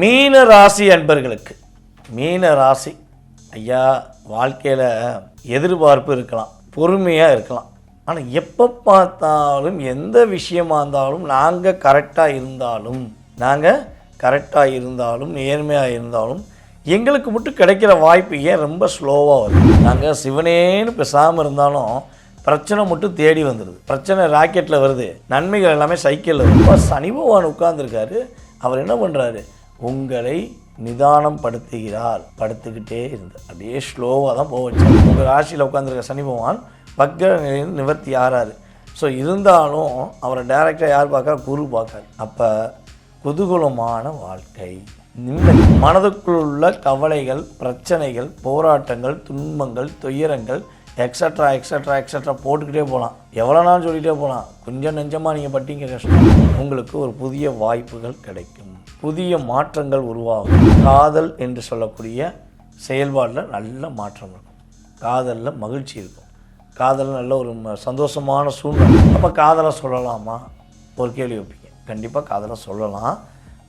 மீன ராசி அன்பர்களுக்கு. மீன ராசி ஐயா வாழ்க்கையில் எதிர்பார்ப்பு இருக்கலாம் பொறுமையாக இருக்கலாம். ஆனால் எப்போ பார்த்தாலும் எந்த விஷயமா இருந்தாலும் நாங்கள் கரெக்டாக இருந்தாலும் நாங்கள் கரெக்டாக இருந்தாலும் நேர்மையாக இருந்தாலும் எங்களுக்கு மட்டும் கிடைக்கிற வாய்ப்பு ஏன் ரொம்ப ஸ்லோவாக வருது? நாங்கள் சிவனேன்னு பேசாமல் இருந்தாலும் பிரச்சனை மட்டும் தேடி வந்துடுது பிரச்சனை ராக்கெட்டில் வருது. நன்மைகள் எல்லாமே சைக்கிளில் வருது. சனி பகவான் உட்கார்ந்துருக்காரு. அவர் என்ன பண்ணுறாரு உங்களை நிதானம் படுத்துகிறார் படுத்துக்கிட்டே இருந்து. அப்படியே ஸ்லோவாக தான் போக வச்சார். உங்கள் ராசியில் உட்காந்துருக்க சனி பகவான் பக்ர நிலையில் நிவர்த்தி ஆறாரு. ஸோ இருந்தாலும் அவரை டைரெக்டாக யார் பார்க்கறா குரு பார்க்காரு அப்போ குதூகூலமான வாழ்க்கை. நிம்மதி. மனதுக்குள் உள்ள கவலைகள் பிரச்சனைகள் போராட்டங்கள் துன்பங்கள் துயரங்கள் எக்ஸட்ரா எக்ஸட்ரா எக்ஸட்ரா போட்டுக்கிட்டே போகலாம். எவ்வளோ நாள் சொல்லிகிட்டே போகலாம். கொஞ்சம் நெஞ்சமாக நீங்கள் பட்டிங்க கஷ்டம். உங்களுக்கு ஒரு புதிய வாய்ப்புகள் கிடைக்கும். புதிய மாற்றங்கள் உருவாகும். காதல் என்று சொல்லக்கூடிய செயல்பாடில் நல்ல மாற்றம் இருக்கும். காதலில் மகிழ்ச்சி இருக்கும். காதல் நல்ல ஒரு ம- சந்தோஷமான சூழ்நிலை. அப்போ காதலை சொல்லலாமா? ஒரு கேள்வி வைப்பீங்க கண்டிப்பாக காதலை சொல்லலாம்.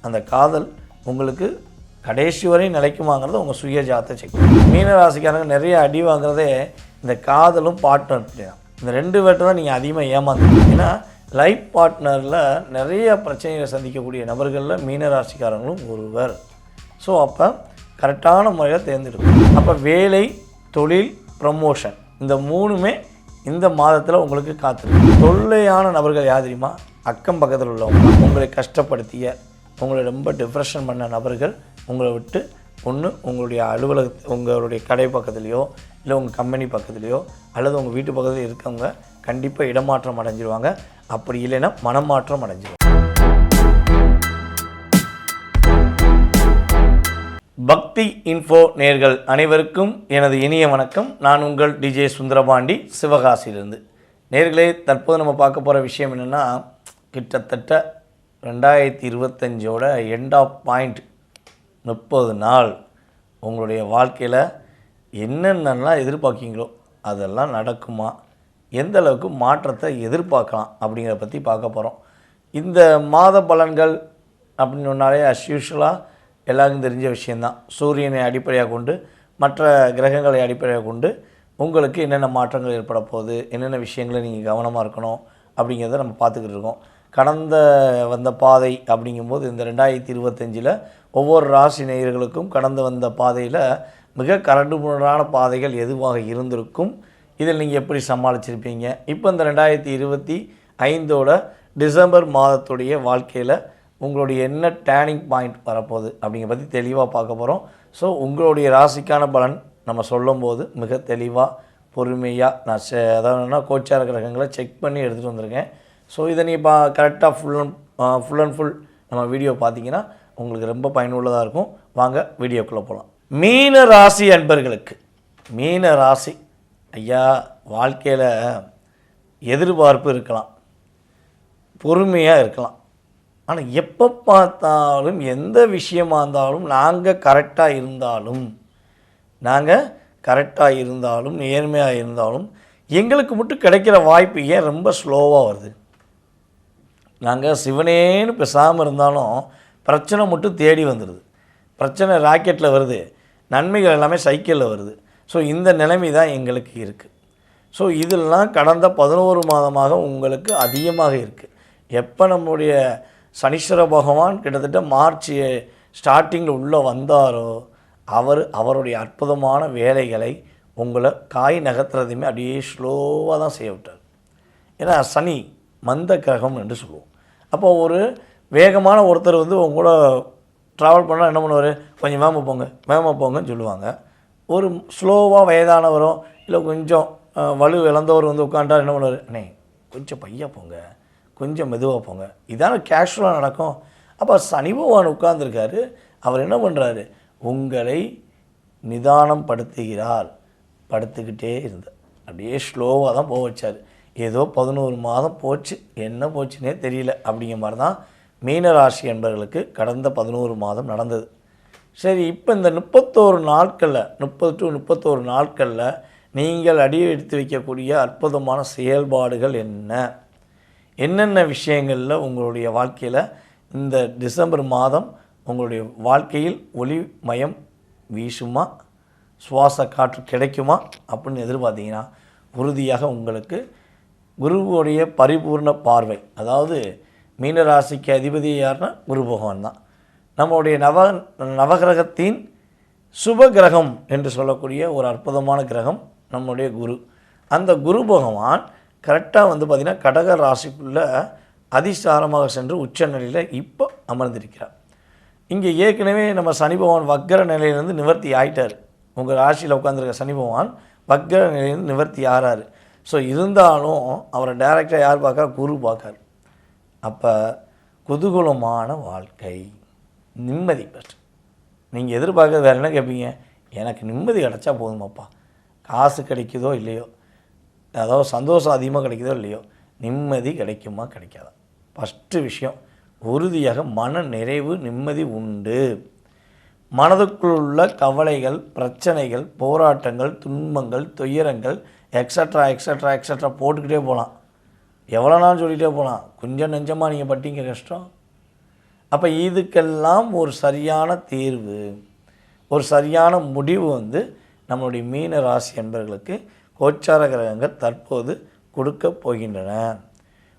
அந்த காதல் உங்களுக்கு கடைசி வரை நிலைக்குமாங்கிறத உங்கள் சுய ஜாத்தை செக் மீன ராசிக்காரங்க நிறைய அடி வாங்குறதே இந்த காதலும் பார்ட்னர் இந்த ரெண்டு பேர்ட்ட தான் நீங்கள் அதிகமாக ஏமாந்து ஏன்னா லைஃப் பார்ட்னரில் நிறைய பிரச்சனைகளை சந்திக்கக்கூடிய நபர்களில் மீன ராசிக்காரங்களும் ஒருவர். ஸோ அப்போ கரெக்டான முறையில் தேர்ந்தெடுக்கும் அப்போ வேலை தொழில் ப்ரமோஷன் இந்த மூணுமே இந்த மாதத்தில் உங்களுக்கு காத்திருக்கு. தொல்லையான நபர்கள் யார் தெரியுமா? அக்கம் பக்கத்தில் உள்ளவங்க. உங்களை கஷ்டப்படுத்திய உங்களை ரொம்ப டிப்ரெஷன் பண்ண நபர்கள் உங்களை விட்டு ஒன்று உங்களுடைய அலுவலக உங்களுடைய கடை பக்கத்துலேயோ இல்லை உங்கள் கம்பெனி பக்கத்துலேயோ அல்லது உங்கள் வீட்டு பக்கத்தில் இருக்கவங்க கண்டிப்பாக இடமாற்றம் அடைஞ்சிருவாங்க. அப்படி இல்லைன்னா மனமாற்றம் அடைஞ்சிடும் பக்தி இன்ஃபோ நேர்கள் அனைவருக்கும் எனது இனிய வணக்கம். நான் உங்கள் டிஜே சுந்தரபாண்டி சிவகாசியிலிருந்து. நேர்களே தற்போது நம்ம பார்க்க போகிற விஷயம் என்னென்னா கிட்டத்தட்ட ரெண்டாயிரத்தி இருபத்தஞ்சோட எண்ட் ஆஃப் பாயிண்ட் முப்பது நாள் உங்களுடைய வாழ்க்கையில் என்னென்னலாம் எதிர்பார்க்கீங்களோ அதெல்லாம் நடக்குமா? எந்த அளவுக்கு மாற்றத்தை எதிர்பார்க்கலாம் அப்படிங்கிறத பற்றி பார்க்க போகிறோம் இந்த மாத பலன்கள் அப்படின்னு சொன்னாலே அஸ் யூஷுவலாக எல்லாருக்கும் தெரிஞ்ச விஷயந்தான் சூரியனை அடிப்படையாக கொண்டு மற்ற கிரகங்களை அடிப்படையாக கொண்டு உங்களுக்கு என்னென்ன மாற்றங்கள் ஏற்பட போகுது என்னென்ன விஷயங்களை நீங்கள் கவனமாக இருக்கணும் அப்படிங்கிறத நம்ம பார்த்துக்கிட்டு இருக்கோம். கடந்த வந்த பாதை அப்படிங்கும்போது இந்த ரெண்டாயிரத்தி இருபத்தஞ்சில் ஒவ்வொரு ராசி நேயர்களுக்கும் கடந்து வந்த பாதையில் மிக கரடுமுரடான பாதைகள் எதுவாக இருந்திருக்கும் இதில் நீங்கள் எப்படி சமாளிச்சிருப்பீங்க? இப்போ இந்த ரெண்டாயிரத்தி இருபத்தி ஐந்தோட டிசம்பர் மாதத்துடைய வாழ்க்கையில் உங்களுடைய என்ன டேர்னிங் பாயிண்ட் வரப்போகுது அப்படிங்கிற பற்றி தெளிவாக பார்க்க போகிறோம். ஸோ உங்களுடைய ராசிக்கான பலன் நம்ம சொல்லும்போது மிக தெளிவாக பொறுமையாக நான் செ அதாவது கோச்சார கிரகங்களை செக் பண்ணி எடுத்துகிட்டு வந்திருக்கேன். ஸோ இதை நீ பா கரெக்டாக full and full and full நம்ம வீடியோ பார்த்தீங்கன்னா உங்களுக்கு ரொம்ப பயனுள்ளதாக இருக்கும். வாங்க வீடியோக்குள்ளே போகலாம். மீன ராசி அன்பர்களுக்கு மீன ராசி ஐயா வாழ்க்கையில் எதிர்பார்ப்பு இருக்கலாம். பொறுமையாக இருக்கலாம். ஆனால் எப்போ பார்த்தாலும் எந்த விஷயமா இருந்தாலும் நாங்கள் கரெக்டாக இருந்தாலும் நாங்கள் கரெக்டாக இருந்தாலும் நேர்மையாக இருந்தாலும் எங்களுக்கு மட்டும் கிடைக்கிற வாய்ப்பு ஏன் ரொம்ப ஸ்லோவாக வருது? நாங்கள் சிவனேன்னு பேசாமல் இருந்தாலும் பிரச்சனை மட்டும் தேடி வந்துடுது பிரச்சனை ராக்கெட்டில் வருது. நன்மைகள் எல்லாமே சைக்கிளில் வருது. ஸோ இந்த நிலைமை தான் எங்களுக்கு இருக்குது ஸோ இதெல்லாம் கடந்த பதினோரு மாதமாக உங்களுக்கு அதிகமாக இருக்குது எப்போ நம்முடைய சனீஸ்வர பகவான் கிட்டத்தட்ட மார்ச் ஸ்டார்டிங்கில் உள்ளே வந்தாரோ அவர் அவருடைய அற்புதமான வேலைகளை உங்களை காய் நகர்த்துறதையுமே அப்படியே ஸ்லோவாக தான் செய்ய விட்டார். ஏன்னா சனி மந்த கிரகம் என்று சொல்லுவோம். அப்போ ஒரு வேகமான ஒருத்தர் வந்து உங்க கூட ட்ராவல் பண்ணால் என்ன பண்ணுவார்? கொஞ்சம் வேகமாக போங்க வேகமாக போங்கன்னு சொல்லுவாங்க. ஒரு ஸ்லோவாக வயதானவரோ இல்லை கொஞ்சம் வலு இழந்தவர் வந்து உட்காண்டா என்ன பண்ணுவார்? அண்ணே கொஞ்சம் பையா போங்க. கொஞ்சம் மெதுவாக போங்க. இதான கேஷுவலாக நடக்கும். அப்போ சனி பகவான் உட்கார்ந்துருக்காரு. அவர் என்ன பண்ணுறாரு உங்களை நிதானம் படுத்துகிறார் படுத்துக்கிட்டே இருந்த. அப்படியே ஸ்லோவாக தான் போக வச்சார். ஏதோ பதினோரு மாதம் போச்சு. என்ன போச்சுன்னே தெரியல. அப்படிங்கிற மாதிரி தான் மீனராசி என்பவர்களுக்கு கடந்த பதினோரு மாதம் நடந்தது. சரி இப்போ இந்த முப்பத்தோரு நாட்களில் முப்பது டு முப்பத்தோரு நாட்களில் நீங்கள் அடியை எடுத்து வைக்கக்கூடிய அற்புதமான செயல்பாடுகள் என்ன? என்னென்ன விஷயங்களில் உங்களுடைய வாழ்க்கையில் இந்த டிசம்பர் மாதம் உங்களுடைய வாழ்க்கையில் ஒளி மயம் வீசுமா? சுவாச காற்று கிடைக்குமா? அப்படின்னு எதிர்பார்த்தீங்கன்னா உறுதியாக உங்களுக்கு குருவுடைய பரிபூர்ண பார்வை அதாவது மீனராசிக்கு அதிபதி யாருன்னா குரு பகவான் தான். நம்முடைய நவ நவகிரகத்தின் சுப கிரகம் என்று சொல்லக்கூடிய ஒரு அற்புதமான கிரகம் நம்முடைய குரு. அந்த குரு பகவான் கரெக்டாக வந்து பார்த்திங்கன்னா கடக ராசிக்குள்ளே அதிசாரமாக சென்று உச்ச நிலையில் இப்போ அமர்ந்திருக்கிறார். இங்கே ஏற்கனவே நம்ம சனி பகவான் வக்கர நிலையிலேருந்து நிவர்த்தி ஆயிட்டார். உங்கள் ராசியில் உட்காந்துருக்க சனி பகவான் வக்கர நிலையிலேருந்து நிவர்த்தி ஆறாரு. ஸோ இருந்தாலும் அவரை டைரெக்டாக யார் பார்க்கா குரு பார்க்காரு. அப்போ குதூகூலமான வாழ்க்கை. நிம்மதி பெற்று. நீங்கள் எதிர்பார்க்கறது வேறு என்ன கேட்பீங்க எனக்கு நிம்மதி கிடச்சா போதுமாப்பா. காசு கிடைக்குதோ இல்லையோ? அதாவது சந்தோஷம் அதிகமாக கிடைக்குதோ இல்லையோ? நிம்மதி கிடைக்குமா? கிடைக்காதா? ஃபஸ்ட்டு விஷயம் உறுதியாக மன நிறைவு நிம்மதி உண்டு. மனதுக்குள் உள்ள கவலைகள் பிரச்சனைகள் போராட்டங்கள் துன்பங்கள் துயரங்கள் எக்ஸட்ரா எக்ஸட்ரா எக்ஸட்ரா போட்டுக்கிட்டே போகலாம் எவ்வளோ நாள் சொல்லிகிட்டே போகலாம் கொஞ்சம் நெஞ்சமாக நீங்கள் பட்டீங்க கஷ்டம். அப்போ இதுக்கெல்லாம் ஒரு சரியான தீர்வு ஒரு சரியான முடிவு வந்து நம்மளுடைய மீன ராசி என்பவர்களுக்கு கோச்சார கிரகங்கள் தற்போது கொடுக்க போகின்றன.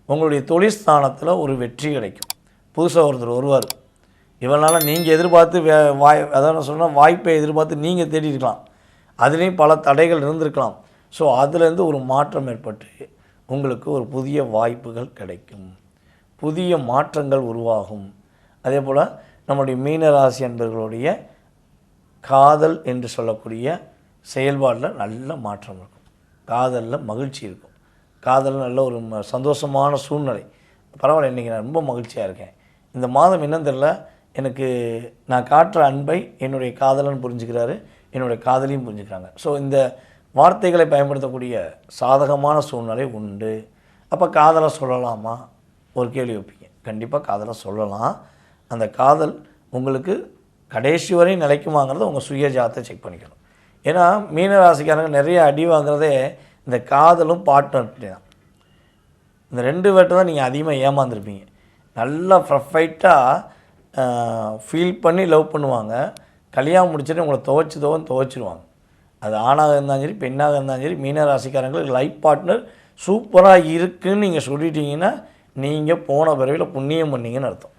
உங்களுடைய தொழிற்ஸ்தானத்தில் ஒரு வெற்றி கிடைக்கும். புதுசாக ஒருத்தர் வருவார். இவனால் நீங்கள் எதிர்பார்த்து வே வாய் அதான் சொன்னால் வாய்ப்பை எதிர்பார்த்து நீங்கள் தேடி இருக்கலாம். அதுலேயும் பல தடைகள் இருந்திருக்கலாம். ஸோ அதுலேருந்து ஒரு மாற்றம் ஏற்பட்டு உங்களுக்கு ஒரு புதிய வாய்ப்புகள் கிடைக்கும். புதிய மாற்றங்கள் உருவாகும். அதே போல் நம்முடைய மீனராசி என்பவர்களுடைய காதல் என்று சொல்லக்கூடிய செயல்பாடில் நல்ல மாற்றம் இருக்கும். காதலில் மகிழ்ச்சி இருக்கும். காதல் நல்ல ஒரு ம- சந்தோஷமான சூழ்நிலை. பரவாயில்ல இன்றைக்கி நான் ரொம்ப மகிழ்ச்சியாக இருக்கேன். இந்த மாதம் என்னன்னு தெரில எனக்கு நான் காட்டுற அன்பை என்னுடைய காதலன் புரிஞ்சுக்கிறாரு என்னுடைய காதலியும் புரிஞ்சுக்கிறாங்க. ஸோ இந்த வார்த்தைகளை பயன்படுத்தக்கூடிய சாதகமான சூழ்நிலை உண்டு. அப்போ காதலை சொல்லலாமா? ஒரு கேள்வி வைப்பீங்க. கண்டிப்பாக காதலை சொல்லலாம். அந்த காதல் உங்களுக்கு கடைசி வரையும் நிலைக்குமாங்கிறத உங்கள் சுய ஜாத்தை செக் பண்ணிக்கணும். ஏன்னா மீனராசிக்காரங்க நிறைய அடி வாங்குறதே இந்த காதலும் பார்ட்னர் தான். இந்த ரெண்டு பேர்ட்ட தான் நீங்கள் அதிகமாக ஏமாந்துருப்பீங்க. நல்லா ப்ரொஃபைட்டாக ஃபீல் பண்ணி லவ் பண்ணுவாங்க. கல்யாணம் முடிச்சுட்டு உங்களை துவைச்சி தோன்னு துவைச்சிருவாங்க. அது ஆணாக இருந்தாலும் சரி பெண்ணாக இருந்தாலும் சரி மீன ராசிக்காரங்களுக்கு லைஃப் பார்ட்னர் சூப்பராக இருக்குன்னு நீங்கள் சொல்லிட்டீங்கன்னா நீங்கள் போன பிறவியில் புண்ணியம் பண்ணீங்கன்னு அர்த்தம்.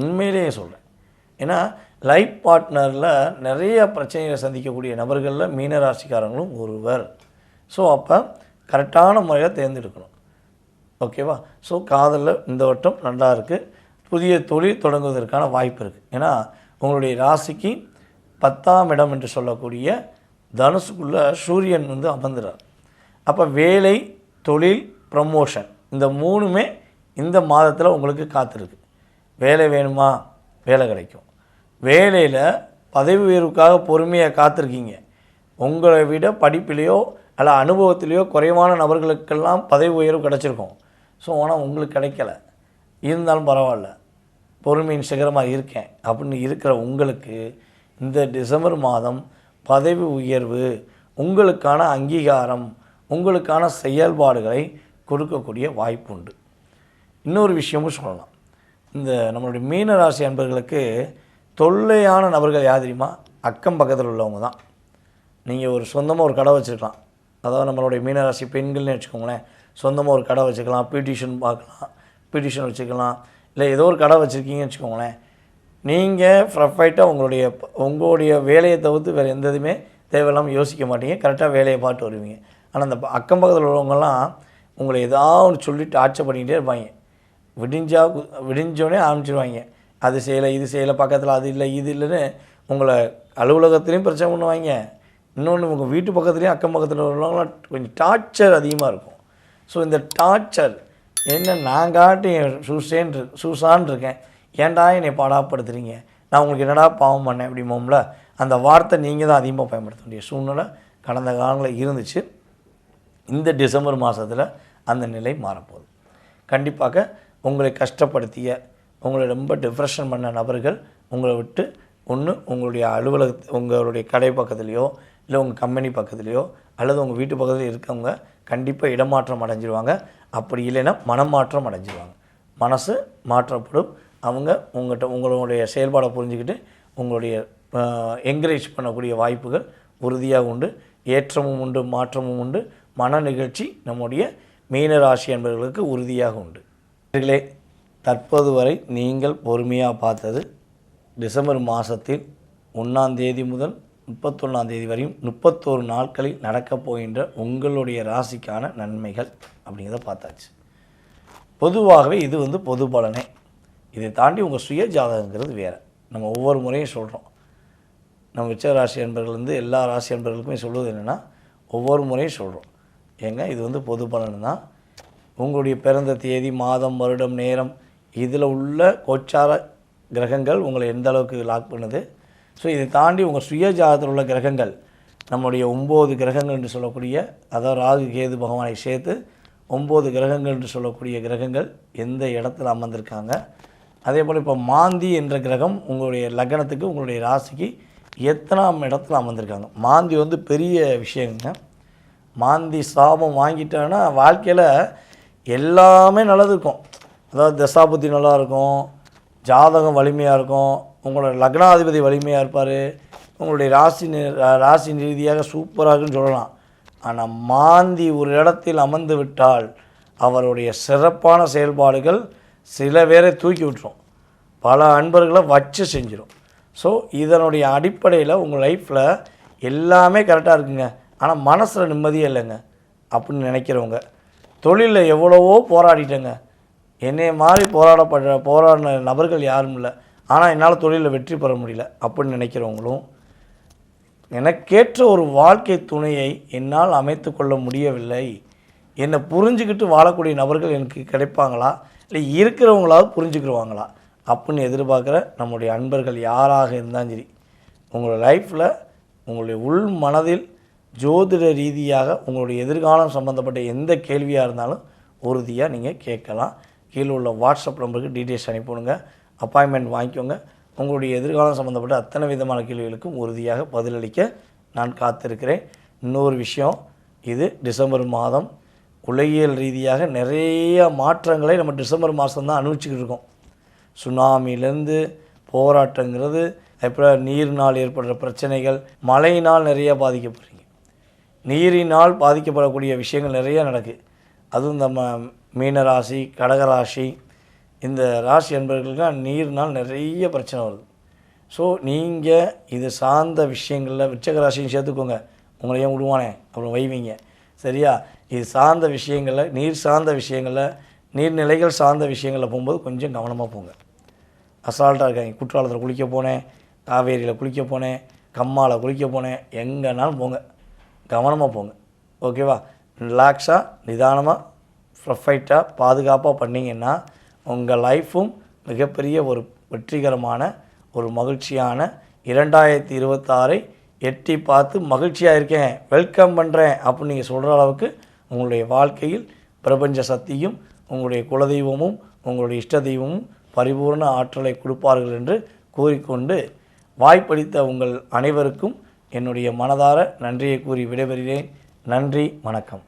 உண்மையிலேயே சொல்கிறேன் ஏன்னா லைஃப் பார்ட்னரில் நிறைய பிரச்சனைகளை சந்திக்கக்கூடிய நபர்களில் மீனராசிக்காரங்களும் ஒருவர். ஸோ அப்போ கரெக்டான முறையில் தேர்ந்தெடுக்கணும். ஓகேவா ஸோ காதலில் இந்த வட்டம் நல்லா இருக்குது புதிய தொழில் தொடங்குவதற்கான வாய்ப்பு இருக்குது ஏன்னா உங்களுடைய ராசிக்கு பத்தாம் இடம் என்று சொல்லக்கூடிய தனுசுக்குள்ளே சூரியன் வந்து அமர்ந்துறார். அப்போ வேலை தொழில் ப்ரமோஷன் இந்த மூணுமே இந்த மாதத்தில் உங்களுக்கு காத்திருக்கு. வேலை வேணுமா? வேலை கிடைக்கும். வேலையில் பதவி உயர்வுக்காக பொறுமையாக காத்திருக்கீங்க. உங்களை விட படிப்பிலேயோ அல்ல அனுபவத்திலேயோ குறைவான நபர்களுக்கெல்லாம் பதவி உயர்வு கிடச்சிருக்கும். ஸோ ஆனால் உங்களுக்கு கிடைக்கல. இருந்தாலும் பரவாயில்ல. பொறுமையின் சிகரமாக இருக்கேன். அப்படின்னு இருக்கிற உங்களுக்கு இந்த டிசம்பர் மாதம் பதவி உயர்வு உங்களுக்கான அங்கீகாரம் உங்களுக்கான செயல்பாடுகளை கொடுக்கக்கூடிய வாய்ப்பு உண்டு. இன்னொரு விஷயமும் சொல்லலாம். இந்த நம்மளுடைய மீன ராசி அன்பர்களுக்கு தொல்லையான நபர்கள் யார் தெரியுமா? அக்கம் பக்கத்தில் உள்ளவங்க தான். நீங்கள் ஒரு சொந்தமாக ஒரு கடை வச்சுருக்கலாம். அதாவது நம்மளுடைய மீனராசி பெண்கள்னு வச்சுக்கோங்களேன். சொந்தமாக ஒரு கடை வச்சுக்கலாம் பியூட்டிஷன் பார்க்கலாம் பியூட்டிஷன் வச்சுக்கலாம். இல்லை ஏதோ ஒரு கடை வச்சுருக்கீங்கன்னு வச்சுக்கோங்களேன். நீங்கள் ப்ரஃபைட்டாக உங்களுடைய உங்களுடைய வேலையை தவிர்த்து வேறு எந்த இதுவுமே தேவையில்லாமல் யோசிக்க மாட்டீங்க. கரெக்டாக வேலையை பார்த்து வருவீங்க. ஆனால் அந்த ப- அக்கம் பக்கத்தில் உள்ளவங்கெல்லாம் உங்களை ஏதாவது ஒன்று சொல்லிட்டு ஆட்சை பண்ணிக்கிட்டே இருப்பாங்க. விடிஞ்சா விடிஞ்சோடனே ஆரம்பிச்சிருவாங்க. அது செய்யலை இது செய்யலை பக்கத்தில் அது இல்லை இது இல்லைன்னு உங்களை அலுவலகத்துலேயும் பிரச்சனை பண்ணுவாங்க. இன்னொன்று உங்கள் வீட்டு பக்கத்துலேயும் அக்கம் பக்கத்தில் உள்ளவங்களாம் கொஞ்சம் டார்ச்சர் அதிகமாக இருக்கும். ஸோ இந்த டார்ச்சர் என்ன நான் காட்டி சூசேன் சூசான் இருக்கேன். ஏன்டா என்னை பாடாப்படுத்துறீங்க? நான் உங்களுக்கு என்னடா பாவம் பண்ணேன் அப்படிமோம்ல அந்த வார்த்தை நீங்கள் தான் அதிகமாக பயன்படுத்த வேண்டிய சூழ்நிலை கடந்த காலங்களில் இருந்துச்சு. இந்த டிசம்பர் மாதத்தில் அந்த நிலை மாறப்போகுது. கண்டிப்பாக உங்களை கஷ்டப்படுத்திய உங்களை ரொம்ப டிப்ரெஷன் பண்ண நபர்கள் உங்களை விட்டு ஒன்று உங்களுடைய அலுவலக உங்களுடைய கடை பக்கத்துலேயோ இல்லை உங்கள் கம்பெனி பக்கத்துலேயோ அல்லது உங்கள் வீட்டு பக்கத்தில் இருக்கவங்க கண்டிப்பாக இடமாற்றம் அடைஞ்சிருவாங்க. அப்படி இல்லைன்னா மனமாற்றம் அடைஞ்சிருவாங்க. மனசு மாற்றப்படும். அவங்க உங்கள்கிட்ட உங்களுடைய செயல்பாடை புரிஞ்சுக்கிட்டு உங்களுடைய என்கரேஜ் பண்ணக்கூடிய வாய்ப்புகள் உறுதியாக உண்டு. ஏற்றமும் உண்டு மாற்றமும் உண்டு. மன நிகழ்ச்சி நம்முடைய மீனராசி என்பவர்களுக்கு உறுதியாக உண்டு. நேயர்களே தற்போது வரை நீங்கள் பொறுமையாக பார்த்தது டிசம்பர் மாதத்தில் ஒன்றாம் தேதி முதல் முப்பத்தொன்னாம் தேதி வரையும் முப்பத்தோரு நாட்களில் நடக்கப் போகின்ற உங்களுடைய ராசிக்கான நன்மைகள் அப்படிங்கிறத பார்த்தாச்சு. பொதுவாகவே இது வந்து பொது பலனே. இதை தாண்டி உங்கள் சுய ஜாதகங்கிறது வேறு. நம்ம ஒவ்வொரு முறையும் சொல்கிறோம் நம்ம உச்ச ராசி அன்பர்கள் வந்து எல்லா ராசி அன்பர்களுக்குமே சொல்வது என்னென்னா ஒவ்வொரு முறையும் சொல்கிறோம் ஏங்க இது வந்து பொது பலன் தான். உங்களுடைய பிறந்த தேதி மாதம் வருடம் நேரம் இதில் உள்ள கோச்சார கிரகங்கள் உங்களை எந்த அளவுக்கு லாக் பண்ணுது? ஸோ இதை தாண்டி உங்கள் சுயஜாதத்தில் உள்ள கிரகங்கள் நம்முடைய ஒம்பது கிரகங்கள் என்று சொல்லக்கூடிய அதாவது ராகு கேது பகவானை சேர்த்து ஒம்பது கிரகங்கள் என்று சொல்லக்கூடிய கிரகங்கள் எந்த இடத்துல அமர்ந்திருக்காங்க? அதே போல் இப்போ மாந்தி என்ற கிரகம் உங்களுடைய லக்னத்துக்கு உங்களுடைய ராசிக்கு எத்தனாம் இடத்துல அமர்ந்திருக்காங்க? மாந்தி வந்து பெரிய விஷயங்க. மாந்தி சாபம் வாங்கிட்டான்னா வாழ்க்கையில் எல்லாமே நல்லது இருக்கும் அதாவது தசாபுத்தி நல்லா இருக்கும் ஜாதகம் வலிமையாக இருக்கும் உங்களோட லக்னாதிபதி வலிமையாக இருப்பார் உங்களுடைய ராசி ராசி ரீதியாக சூப்பராக இருக்குன்னு சொல்லலாம். ஆனால் மாந்தி ஒரு இடத்தில் அமர்ந்து விட்டால் அவருடைய சிறப்பான செயல்பாடுகள் சில பேரை தூக்கி விட்டுரும். பல அன்பர்களை வச்சு செஞ்சிடும் ஸோ இதனுடைய அடிப்படையில் உங்கள் லைஃப்பில் எல்லாமே கரெக்டாக இருக்குங்க. ஆனால் மனசில் நிம்மதியே இல்லைங்க. அப்படின்னு நினைக்கிறவங்க தொழிலில் எவ்வளவோ போராடிட்டேங்க. என்னை மாதிரி போராடப்பட போராடின நபர்கள் யாரும் இல்லை. ஆனால் என்னால் தொழிலில் வெற்றி பெற முடியல அப்படின்னு நினைக்கிறவங்களும் எனக்கேற்ற ஒரு வாழ்க்கை துணையை என்னால் அமைத்து கொள்ள முடியவில்லை. என்னை புரிஞ்சுக்கிட்டு வாழக்கூடிய நபர்கள் எனக்கு கிடைப்பாங்களா? இல்லை இருக்கிறவங்களாவது புரிஞ்சுக்கிடுவாங்களா அப்படின்னு எதிர்பார்க்குற நம்முடைய அன்பர்கள் யாராக இருந்தாலும் சரி உங்களோட லைஃப்பில் உங்களுடைய உள் மனதில் ஜோதிட ரீதியாக உங்களுடைய எதிர்காலம் சம்மந்தப்பட்ட எந்த கேள்வியாக இருந்தாலும் உறுதியாக நீங்கள் கேட்கலாம். கீழே உள்ள வாட்ஸ்அப் நம்பருக்கு டீட்டெயில்ஸ் அனுப்பிவிடுங்க. அப்பாயின்மெண்ட் வாங்கிக்கோங்க. உங்களுடைய எதிர்காலம் சம்மந்தப்பட்ட அத்தனை விதமான கேள்விகளுக்கும் உறுதியாக பதிலளிக்க நான் காத்திருக்கிறேன். இன்னொரு விஷயம் இது டிசம்பர் மாதம். உலகியல் ரீதியாக நிறைய மாற்றங்களை நம்ம டிசம்பர் மாதம் தான் அனுபவிச்சுக்கிட்டு இருக்கோம். சுனாமிலேருந்து போராட்டங்கிறது அப்புறம் நீரினால் ஏற்படுற பிரச்சனைகள் மழையினால் நிறைய பாதிக்கப்படுது. நீரினால் பாதிக்கப்படக்கூடிய விஷயங்கள் நிறைய நடக்குது அதுவும் நம்ம மீனராசி கடகராசி இந்த ராசி என்பவர்களுக்கெல்லாம் நீர்னால் நிறைய பிரச்சனை வருது. ஸோ நீங்கள் இது சார்ந்த விஷயங்களில் விச்சக ராசியும் சேர்த்துக்கோங்க. உங்களையும் ஏன் விடுவானே? அப்புறம் வைவீங்க. சரியா? இது சார்ந்த விஷயங்களில் நீர் சார்ந்த விஷயங்களில் நீர்நிலைகள் சார்ந்த விஷயங்களில் போகும்போது கொஞ்சம் கவனமாக போங்க. அசால்ட்டாக இருக்காங்க குற்றாலத்தில் குளிக்க போனேன் காவேரியில் குளிக்க போனேன் கம்மாவில் குளிக்க போனேன் எங்கேனாலும் போங்க. கவனமாக போங்க. ஓகேவா? ரிலாக்ஸாக நிதானமாக ப்ரொஃபைட்டாக பாதுகாப்பாக பண்ணிங்கன்னா உங்கள் லைஃப்பும் மிகப்பெரிய ஒரு வெற்றிகரமான ஒரு மகிழ்ச்சியான இரண்டாயிரத்தி இருபத்தாறை எட்டி பார்த்து மகிழ்ச்சியாக இருக்கேன் வெல்கம் பண்ணுறேன் அப்படின்னு நீங்கள் சொல்கிற அளவுக்கு உங்களுடைய வாழ்க்கையில் பிரபஞ்ச சக்தியும் உங்களுடைய குலதெய்வமும் உங்களுடைய இஷ்ட தெய்வமும் பரிபூர்ண ஆற்றலை கொடுப்பார்கள் என்று கூறிக்கொண்டு வாய்ப்பளித்த உங்கள் அனைவருக்கும் என்னுடைய மனதார நன்றியை கூறி விடைபெறுகிறேன். நன்றி வணக்கம்.